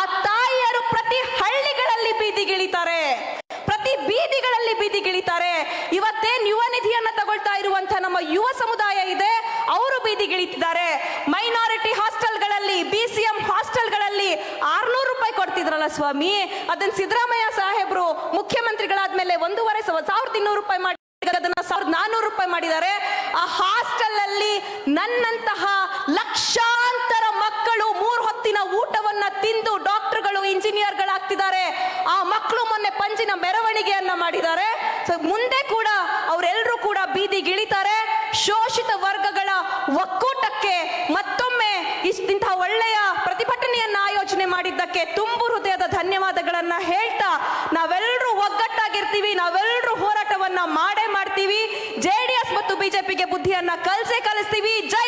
ಆ ತಾಯಿಯರು ಪ್ರತಿ ಹಳ್ಳಿಗಳಲ್ಲಿ ಬೀದಿಗಿಳಿತಾರೆ. ಪ್ರತಿ ಬೀದಿಗಳಲ್ಲಿ ಬೀದಿಗಿಳಿತಾರೆ. ಇವತ್ತೇನು ಯುವ ನಿಧಿಯನ್ನು ತಗೊಳ್ತಾ ಇರುವಂತಹ ನಮ್ಮ ಯುವ ಸಮುದಾಯ ಇದೆ. ಅವರು ಬೀದಿಗಿಳಿತಿದ್ದಾರೆ. ಮೈನಾರಿಟಿ ಹಾಸ್ಟೆಲ್ಗಳಲ್ಲಿ, ಬಿ ಸಿ ಎಂ ಹಾಸ್ಟೆಲ್ಗಳಲ್ಲಿ ಆರ್ನೂರು ರೂಪಾಯಿ ಕೊಡ್ತಿದ್ರಲ್ಲ ಸ್ವಾಮಿ? ಅದನ್ನ ಸಿದ್ದರಾಮಯ್ಯ ಸಾಹೇಬರು ಮುಖ್ಯಮಂತ್ರಿಗಳಾದ್ಮೇಲೆ ಒಂದೂವರೆ ಸಾವಿರದ ಇನ್ನೂರು ರೂಪಾಯಿ ಮಾಡಿ ಅದನ್ನ ಸಾವಿರದ ನಾನ್ನೂರು ರೂಪಾಯಿ ಮಾಡಿದ್ದಾರೆ. ಆ ಹಾಸ್ಟೆಲ್ ಅಲ್ಲಿ ನನ್ನಂತಹ ಇಂಜಿನಿಯರ್ಗಳಾಗ್ತಿದ್ದಾರೆ ಆ ಮಕ್ಕಳು ಮೊನ್ನೆ ಪಂಚಿನ ಮೆರವಣಿಗೆಯನ್ನ ಮಾಡಿದ್ದಾರೆ. ಮುಂದೆ ಕೂಡ ಅವರೆಲ್ಲರೂ ಕೂಡ ಬೀದಿಗಿಳಿತಾರೆ ಶೋಷಿತ ವರ್ಗಗಳ ಒಕ್ಕೂಟಕ್ಕೆ ಮತ್ತೊಮ್ಮೆ ಇಷ್ಟಿಂತಹ ಒಳ್ಳೆಯ ಪ್ರತಿಭಟನೆಯನ್ನ ಆಯೋಜನೆ ಮಾಡಿದ್ದಕ್ಕೆ ತುಂಬು ಹೃದಯದ ಧನ್ಯವಾದಗಳನ್ನ ಹೇಳ್ತಾ ನಾವೆಲ್ಲರೂ ಒಗ್ಗಟ್ಟಾಗಿರ್ತೀವಿ, ನಾವೆಲ್ಲರೂ ಹೋರಾಟವನ್ನ ಮಾಡೇ ಮಾಡ್ತೀವಿ. ಜೆ ಡಿ ಎಸ್ ಮತ್ತು ಬಿಜೆಪಿಗೆ ಬುದ್ಧಿಯನ್ನ ಕಲಸೇ ಕಲಿಸ್ತೀವಿ. ಜೈ